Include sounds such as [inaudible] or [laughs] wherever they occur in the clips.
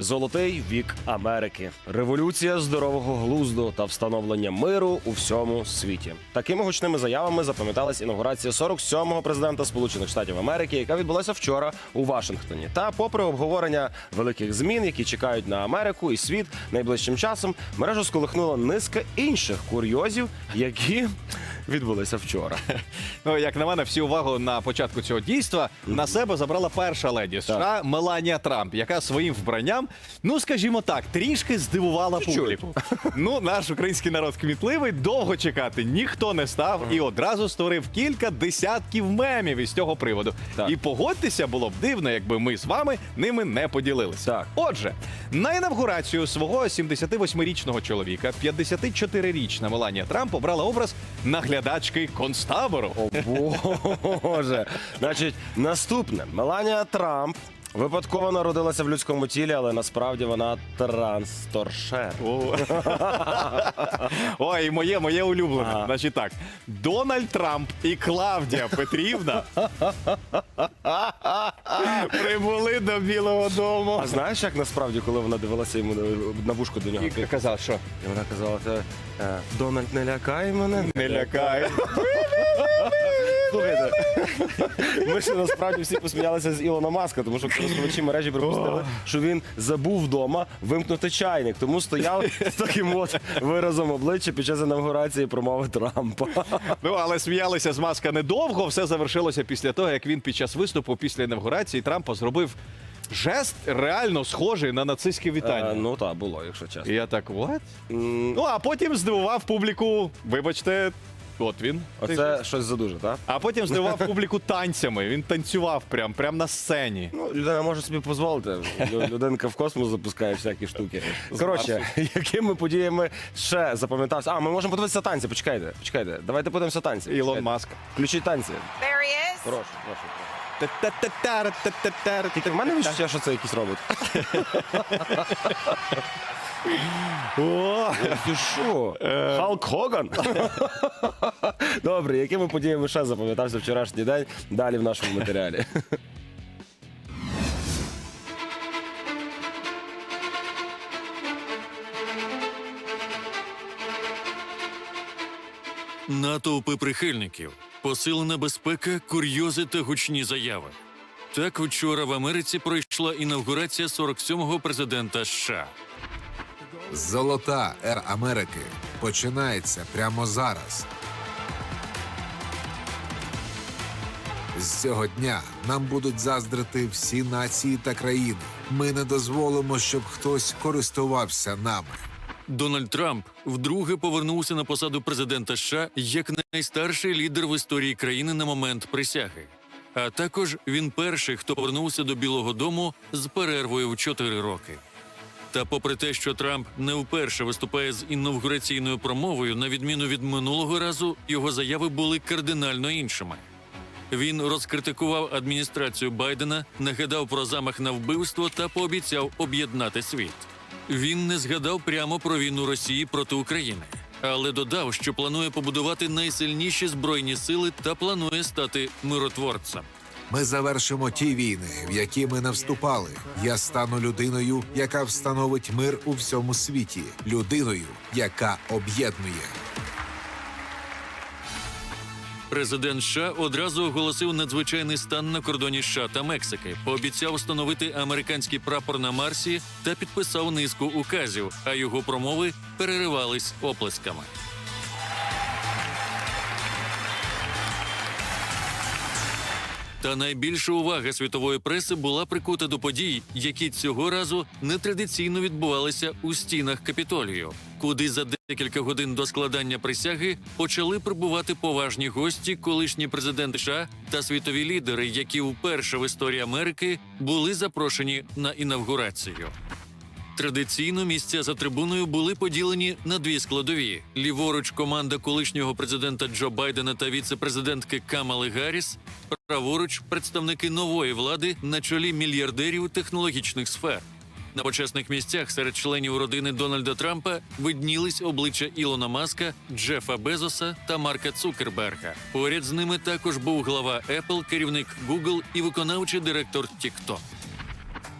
Золотий вік Америки, революція здорового глузду та встановлення миру у всьому світі. Такими гучними заявами запам'яталась інаугурація 47-го президента Сполучених Штатів Америки, яка відбулася вчора у Вашингтоні. Та, попри обговорення великих змін, які чекають на Америку і світ найближчим часом, мережу сколихнула низка інших курйозів, які відбулися вчора. [laughs] Ну, як на мене, всю увагу на початку цього дійства на себе забрала перша леді США Меланія Трамп, яка своїм вбранням, ну скажімо так, трішки здивувала публіку. Ну, наш український народ кмітливий, довго чекати ніхто не став і одразу створив кілька десятків мемів із цього приводу. Так. І погодьтеся, було б дивно, якби ми з вами ними не поділилися. Так. Отже, на інавгурацію свого 78-річного чоловіка 54-річна Меланія Трамп обрала образ наглядачки концтабору. О Боже. Значить, наступне Меланія Трамп. Випадково народилася в людському тілі, але насправді вона трансторшер. О. [laughs] Ой, моє, моє улюблене. Ага. Значить так, Дональд Трамп і Клавдія Петрівна [laughs] прибули до Білого Дому. А знаєш, як насправді, коли вона дивилася йому на- вушко до нього? І казав, що І вона казала: е, Дональд, не лякай мене. не лякай. [laughs] Слухайте, [laughs] ми ще насправді всі посміялися з Ілона Маска, тому що користувачі мережі припустили, що він забув вдома вимкнути чайник, тому стояв з таким от виразом обличчя під час інавгурації промови Трампа. Ну, але сміялися з маска недовго. Все завершилося після того, як він під час виступу після інавгурації Трампа зробив жест реально схожий на нацистське вітання. Е, Ну так, було, якщо І чесно. я так, what? М, Ну, а потім здивував публіку. Вибачте, от він. Оце щось задуже, так? А потім здивував публіку танцями. Він танцював прям, прям на сцені. Ну, людина може собі дозволити. Лю- Людинка в космос запускає всякі штуки. Коротше, якими подіями ще запам'ятався? А, ми можемо подивитися танці. Почекайте, почекайте. Давайте подивимося танці. Ілон Почекайте. Маск. Включіть танці. There he is. Прошу, прошу. Тільки в мене відчуття, що це якийсь робот. О! Ти що? Халк Хоган? [laughs] Добре, якими подіями ще запам'ятався вчорашній день? Далі в нашому матеріалі. [laughs] Натовпи прихильників, посилена безпека, курйози та гучні заяви. Так вчора в Америці пройшла інавгурація 47-го президента США. Золота ера Америки починається прямо зараз. З цього дня нам будуть заздрити всі нації та країни. Ми не дозволимо, щоб хтось користувався нами. Дональд Трамп вдруге повернувся на посаду президента США як найстарший лідер в історії країни на момент присяги. А також він перший, хто повернувся до Білого Дому з перервою в 4 роки. Та попри те, що Трамп не вперше виступає з інавгураційною промовою, на відміну від минулого разу, його заяви були кардинально іншими. Він розкритикував адміністрацію Байдена, нагадав про замах на вбивство та пообіцяв об'єднати світ. Він не згадав прямо про війну Росії проти України, але додав, що планує побудувати найсильніші збройні сили та планує стати миротворцем. Ми завершимо ті війни, в які ми не вступали. Я стану людиною, яка встановить мир у всьому світі, людиною, яка об'єднує. Президент США одразу оголосив надзвичайний стан на кордоні США та Мексики, пообіцяв встановити американський прапор на Марсі та підписав низку указів, а його промови переривались оплесками. Та найбільша увага світової преси була прикута до подій, які цього разу нетрадиційно відбувалися у стінах Капітолію, куди за декілька годин до складання присяги почали прибувати поважні гості, колишні президенти США та світові лідери, які вперше в історії Америки були запрошені на інавгурацію. Традиційно місця за трибуною були поділені на дві складові: ліворуч команда колишнього президента Джо Байдена та віце-президентки Камали Гарріс, праворуч представники нової влади на чолі мільярдерів технологічних сфер. На почесних місцях серед членів родини Дональда Трампа виднілись обличчя Ілона Маска, Джефа Безоса та Марка Цукерберга. Поряд з ними також був глава Apple, керівник Google і виконавчий директор TikTok.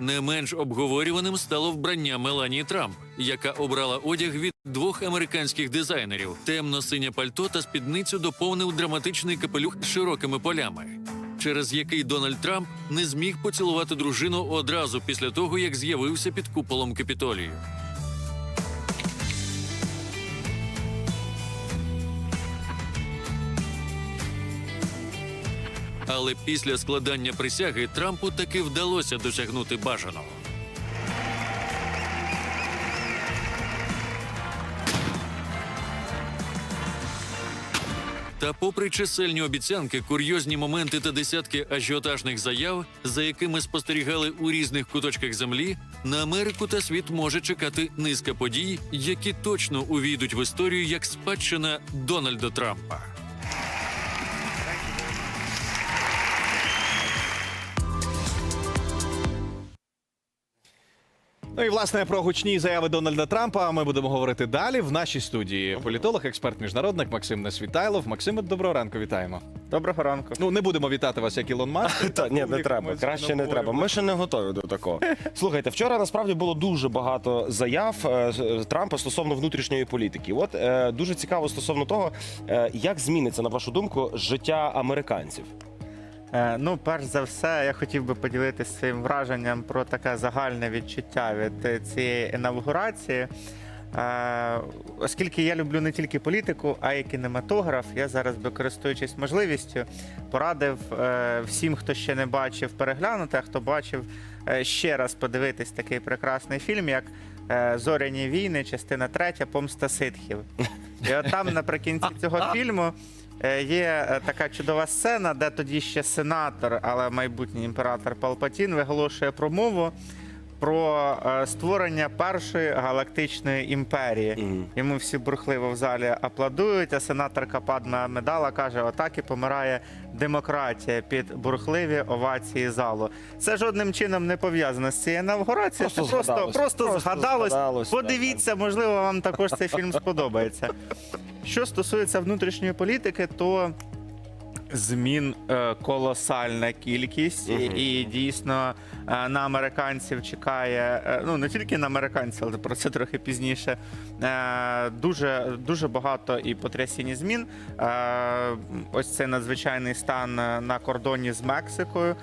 Не менш обговорюваним стало вбрання Меланії Трамп, яка обрала одяг від двох американських дизайнерів. Темно-синє пальто та спідницю доповнив драматичний капелюх з широкими полями, через який Дональд Трамп не зміг поцілувати дружину одразу після того, як з'явився під куполом Капітолію. Але після складання присяги Трампу таки вдалося досягнути бажаного. Та, попри чисельні обіцянки, курйозні моменти та десятки ажіотажних заяв, за якими спостерігали у різних куточках землі, на Америку та світ може чекати низка подій, які точно увійдуть в історію як спадщина Дональда Трампа. Ну і власне про гучні заяви Дональда Трампа ми будемо говорити далі. В нашій студії політолог, експерт міжнародник Максим Несвітайлов. Максиме, доброго ранку, вітаємо. Доброго ранку. Ну не будемо вітати вас, як Ілон Маск. [laughs] Та ні, не треба. Краще не треба. Ми ще не готові до такого. [laughs] Слухайте, вчора насправді було дуже багато заяв е, Трампа стосовно внутрішньої політики. От е, дуже цікаво стосовно того, е, як зміниться на вашу думку життя американців. Е, Ну, перш за все, я хотів би поділитися своїм враженням про таке загальне відчуття від цієї інавгурації. Е, Оскільки я люблю не тільки політику, а й кінематограф, я зараз би користуючись можливістю, порадив е, всім, хто ще не бачив, переглянути, а хто бачив, ще раз подивитись такий прекрасний фільм, як Зоряні війни, частина третя, Помста ситхів. І от там наприкінці цього [laughs] фільму є е, така чудова сцена, де тоді ще сенатор, але майбутній імператор Палпатін виголошує промову про е, створення першої галактичної імперії. Йому всі бурхливо в залі аплодують, а сенаторка Падма Медала каже: отак і помирає демократія під бурхливі овації залу. Це жодним чином не пов'язано з цією інавгурацією. Просто просто, просто, Просто згадалось. згадалось, Подивіться, можливо, вам також цей фільм сподобається. Що стосується внутрішньої політики, то змін е, колосальна кількість, і, і дійсно е, на американців чекає, е, ну не тільки на американців, але про це трохи пізніше. Е, дуже, дуже багато і потрясіння змін. Е, ось цей надзвичайний стан на кордоні з Мексикою.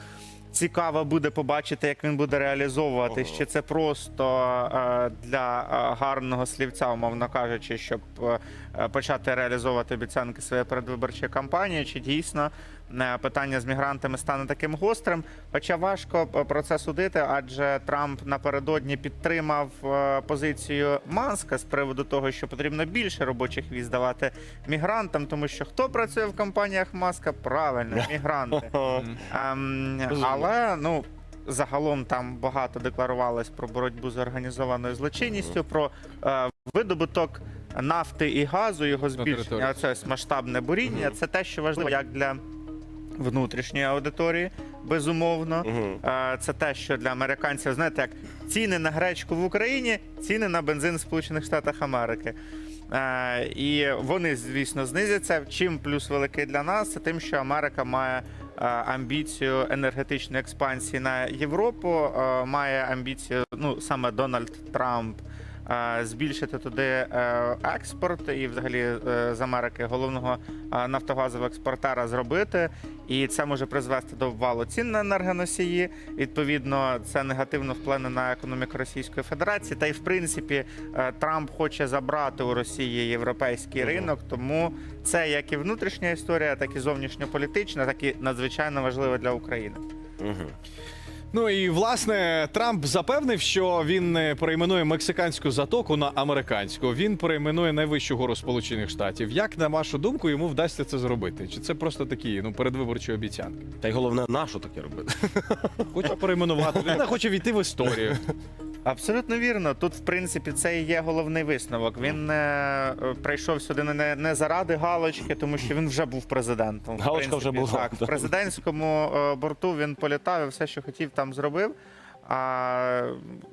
Цікаво буде побачити, як він буде реалізовувати. Ого. Чи це просто е, для е, гарного слівця, умовно кажучи, щоб е, почати реалізовувати обіцянки своєї передвиборчої кампанії, чи дійсно питання з мігрантами стане таким гострим. Хоча важко е, про це судити, адже Трамп напередодні підтримав е, позицію Маска з приводу того, що потрібно більше робочих віз давати мігрантам, тому що хто працює в компаніях Маска? Правильно, мігранти. Ем, але ну. Загалом там багато декларувалось про боротьбу з організованою злочинністю, про е, видобуток нафти і газу, його збільшення. Це масштабне буріння. Це те, що важливо як для внутрішньої аудиторії, безумовно. Е, Це те, що для американців, знаєте, як ціни на гречку в Україні, ціни на бензин в Сполучених Штатах Америки. І вони, звісно, знизяться. Чим плюс великий для нас, це тим, що Америка має амбіцію енергетичної експансії на Європу, має амбіцію, ну саме Дональд Трамп. Е, Збільшити туди е, експорт і, взагалі, е, з Америки головного нафтогазового експортера зробити, і це може призвести до обвалу цін на енергоносії. Відповідно, це негативно вплине на економіку Російської Федерації. Та й в принципі Трамп хоче забрати у Росії європейський ринок. Тому це як і внутрішня історія, так і зовнішньополітична, так і надзвичайно важливо для України. Мгм. Ну і власне Трамп запевнив, що він не перейменує мексиканську затоку на американську. Він перейменує найвищу гору Сполучених Штатів. Як на вашу думку йому вдасться це зробити? Чи це просто такі ну передвиборчі обіцянки? Та й головне, нащо таке робити? Хоче перейменувати. Вона хоче війти в історію. Абсолютно вірно. Тут, в принципі, це і є головний висновок. Він е, прийшов сюди не, не заради галочки, тому що він вже був президентом. В Галочка вже була, Так, да. в президентському е, борту він політав і все, що хотів, там зробив. А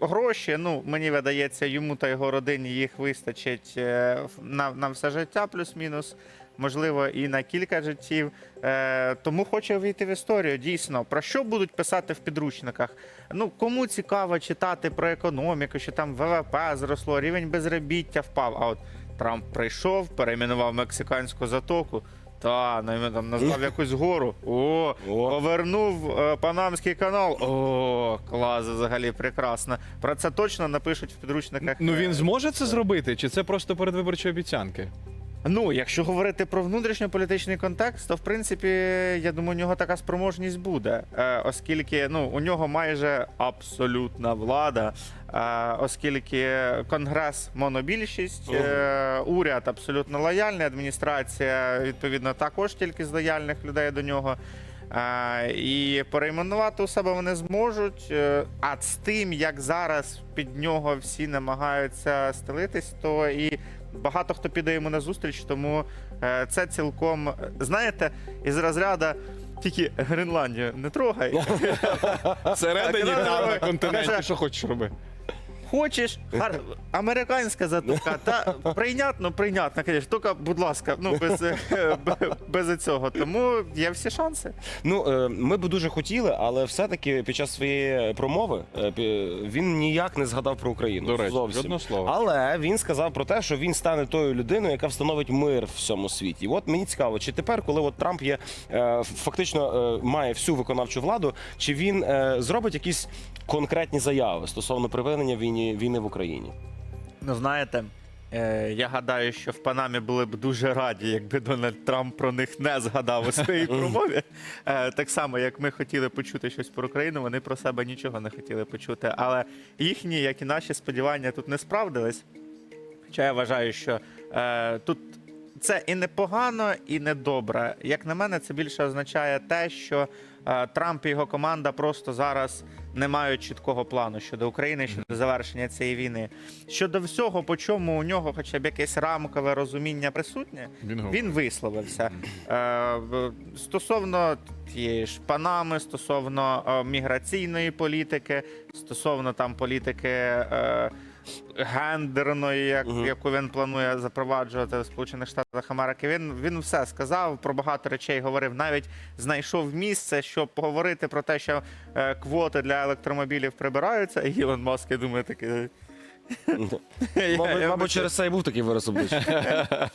гроші, ну мені видається, йому та його родині їх вистачить е, на, на все життя, плюс-мінус. Можливо, і на кілька життів. Е, тому хоче війти в історію. Дійсно, про що будуть писати в підручниках? Ну кому цікаво читати про економіку, що там ВВП зросло, рівень безробіття впав. А от Трамп прийшов, перейменував мексиканську затоку. Та, ну, там назвав якусь гору. О, О. повернув е, Панамський канал. О, клас, взагалі прекрасно. Про це точно напишуть в підручниках. Ну він е, зможе це зробити, чи це просто передвиборчі обіцянки? Ну, якщо говорити про внутрішньополітичний контекст, то в принципі, я думаю, у нього така спроможність буде, е, оскільки ну, у нього майже абсолютна влада, е, оскільки Конгрес монобільшість, е, уряд абсолютно лояльний, адміністрація відповідно також тільки з лояльних людей до нього. Е, і перейменувати у себе вони зможуть. А з тим, як зараз під нього всі намагаються стелитись, то і багато хто піде йому на зустріч, тому е, це цілком знаєте, із розряду тільки Гренландію не трогай. [laughs] Всередині там на континенті, що хочеш роби. Хочеш, гар... американська затока, та прийнятно, прийнятно, звісно, тільки, будь ласка, ну без, е, без цього. Тому є всі шанси. Ну е, ми б дуже хотіли, але все-таки під час своєї промови е, він ніяк не згадав про Україну. До речі, зовсім. жодного слова. Але він сказав про те, що він стане тою людиною, яка встановить мир в всьому світі. І от мені цікаво, чи тепер, коли от Трамп є фактично має всю виконавчу владу, чи він зробить якісь конкретні заяви стосовно припинення війни війни в Україні? Ну, знаєте, е, я гадаю, що в Панамі були б дуже раді, якби Дональд Трамп про них не згадав у своїй [laughs] промові. Е, так само, як ми хотіли почути щось про Україну, вони про себе нічого не хотіли почути. Але їхні, як і наші сподівання, тут не справдились. Хоча я вважаю, що е, тут це і непогано, і не добре. Як на мене, це більше означає те, що е, Трамп і його команда просто зараз не мають чіткого плану щодо України, щодо завершення цієї війни. Щодо всього, по чому у нього хоча б якесь рамкове розуміння присутнє, Він він висловився. Е, стосовно тієї ж Панами, стосовно е, міграційної політики, стосовно там політики. Гендерної, як, Мгм. яку він планує запроваджувати в Сполучених Штатах Америки, він, він все сказав про багато речей говорив. Навіть знайшов місце, щоб поговорити про те, що е, квоти для електромобілів прибираються. І Ілон Маск, я думаю, такий. «Е, Мабуть, через це і був такий вираз обличчя. [laughs]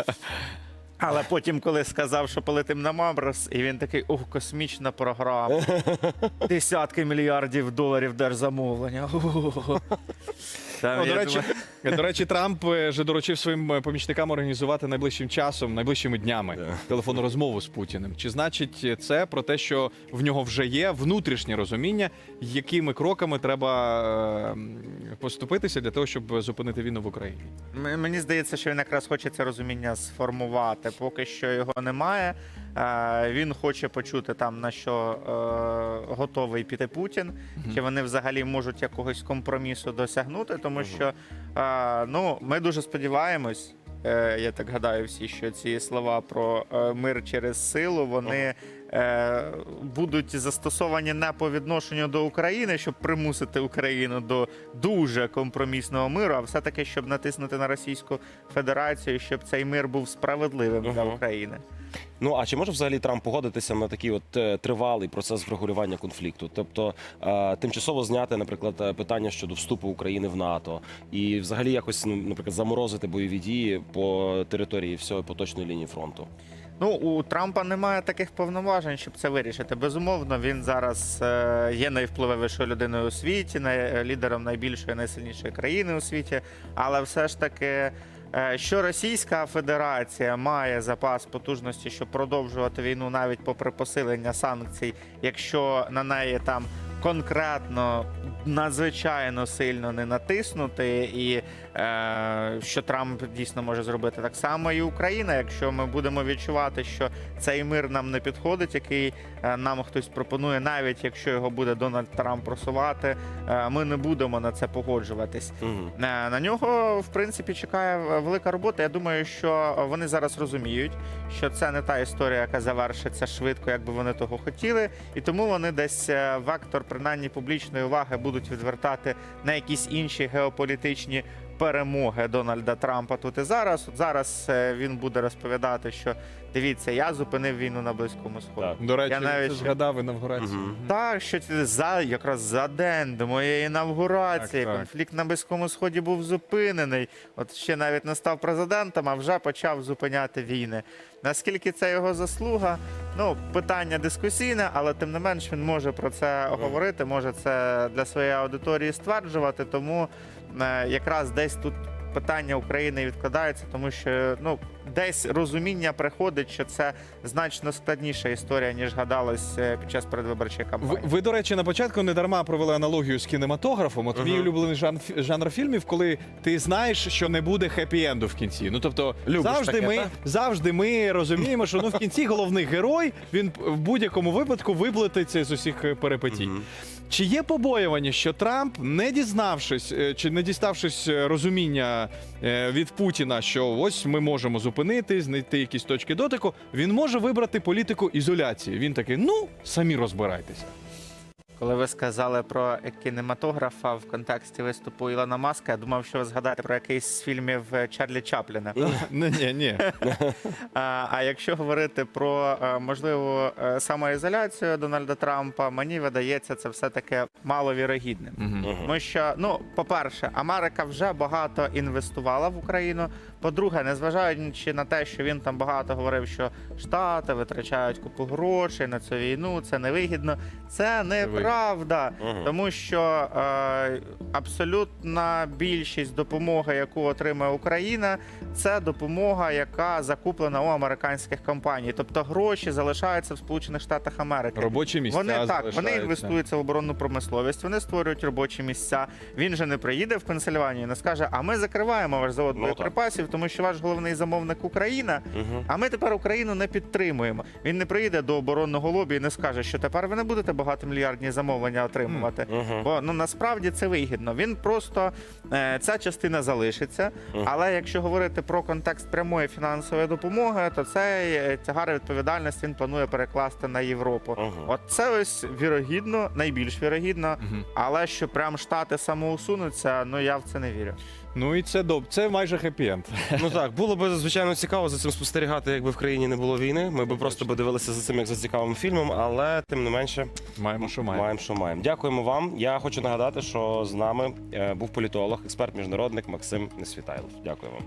Але потім, коли сказав, що полетим на Мамрос, і він такий, ух, космічна програма. [laughs] Десятки мільярдів доларів держзамовлення. [laughs] Там, О, я до, речі, думаю, до речі, Трамп е, вже доручив своїм е, помічникам організувати найближчим часом, найближчими днями телефонну розмову з Путіним. Чи значить це про те, що в нього вже є внутрішнє розуміння, якими кроками треба е, поступитися для того, щоб зупинити війну в Україні? мені здається, що він якраз хоче це розуміння сформувати. Поки що його немає. Е, Він хоче почути там на що е, готовий піти Путін, чи вони взагалі можуть якогось компромісу досягнути, тому що е, ну, ми дуже сподіваємось. е, Я так гадаю, всі, що ці слова про е, мир через силу вони е, будуть застосовані не по відношенню до України, щоб примусити Україну до дуже компромісного миру, а все-таки щоб натиснути на Російську Федерацію, щоб цей мир був справедливим для України. Ну а чи може взагалі Трамп погодитися на такий от е, тривалий процес врегулювання конфлікту? Тобто е, тимчасово зняти, наприклад, е, питання щодо вступу України в НАТО, і взагалі якось ну, наприклад, заморозити бойові дії по території всього поточної лінії фронту? Ну, у Трампа немає таких повноважень, щоб це вирішити. Безумовно, він зараз є найвпливовішою людиною у світі, лідером найбільшої, найсильнішої країни у світі. Але все ж таки, що Російська Федерація має запас потужності, щоб продовжувати війну навіть попри посилення санкцій, якщо на неї там конкретно надзвичайно сильно не натиснути, і е, що Трамп дійсно може зробити так само, і Україна. Якщо ми будемо відчувати, що цей мир нам не підходить, який е, нам хтось пропонує, навіть якщо його буде Дональд Трамп просувати, е, ми не будемо на це погоджуватись. Угу. Е, На нього, в принципі, чекає велика робота. Я думаю, що вони зараз розуміють, що це не та історія, яка завершиться швидко, як би вони того хотіли, і тому вони десь е, вектор принаймні публічної уваги будуть відвертати на якісь інші геополітичні перемоги Дональда Трампа тут і зараз. От зараз е, він буде розповідати, що дивіться, я зупинив війну на Близькому Сході. Так. До речі, Я навіть це згадав інавгурацію. Мгм. Так, що це за якраз за день до моєї інавгурації Так, так. конфлікт на Близькому Сході був зупинений. От ще навіть не став президентом, а вже почав зупиняти війни. Наскільки це його заслуга? Ну, питання дискусійне, але тим не менш він може про це говорити, може це для своєї аудиторії стверджувати. Тому якраз десь тут питання України відкладається, тому що ну десь розуміння приходить, що це значно складніша історія, ніж гадалось е, під час передвиборчої Ви, кампанії. ви, до речі, на початку не дарма провели аналогію з кінематографом. От мій улюблений жанр, жанр фільмів, коли ти знаєш, що не буде хеппі-енду в кінці. Ну тобто, Любиш завжди таке, ми та? завжди ми розуміємо, що ну в кінці головний герой він в будь-якому випадку виплетиться з усіх е, перипетій. Мгм. Чи є побоювання, що Трамп, не дізнавшись е, чи не діставшись е, розуміння е, від Путіна, що ось ми можемо зупинити, знайти якісь точки дотику, він може вибрати політику ізоляції. Він такий, ну самі розбирайтеся. Коли ви сказали про кінематографа в контексті виступу Ілона Маска, я думав, що ви згадаєте про якийсь з фільмів е, Чарлі Чапліна. Ні, [laughs] ні, ні. [laughs] А, якщо говорити про е, можливу е, самоізоляцію Дональда Трампа, мені видається це все таки маловірогідним. Тому що, ну, по-перше, Америка вже багато інвестувала в Україну. По-друге, незважаючи на те, що він там багато говорив, що Штати витрачають купу грошей на цю війну, це невигідно. Це неправда, Мгм. тому що е, абсолютна більшість допомоги, яку отримує Україна, це допомога, яка закуплена у американських компаній. Тобто гроші залишаються в Сполучених Штатах Америки. Робочі місця. Вони так, вони інвестуються в оборонну промисловість, вони створюють робочі місця. Він же не приїде в Пенсильванію, і не скаже, а ми закриваємо ваш завод Ну, боєприпасів, тому що ваш головний замовник Україна. Мгм. А ми тепер Україну не підтримуємо. Він не приїде до оборонного лобі і не скаже, що тепер ви не будете багатомільярдні замовлення отримувати. Мгм. Бо ну насправді це вигідно. Він просто е, ця частина залишиться. Мгм. Але якщо говорити про контекст прямої фінансової допомоги, то цей е, тягар відповідальності він планує перекласти на Європу. Мгм. От це ось вірогідно, найбільш вірогідно. Мгм. Але що прям штати самоусунуться, ну я в це не вірю. Ну і це доб... це майже хеппі-енд. [laughs] Ну так, було б звичайно цікаво за цим спостерігати, якби в країні не було війни. Ми б просто би дивилися за цим як за цікавим фільмом, але тим не менше Маємо, що маємо. маємо, що маємо. Дякуємо вам. Я хочу нагадати, що з нами е, був політолог, експерт міжнародник Максим Несвітайлов. Дякую вам.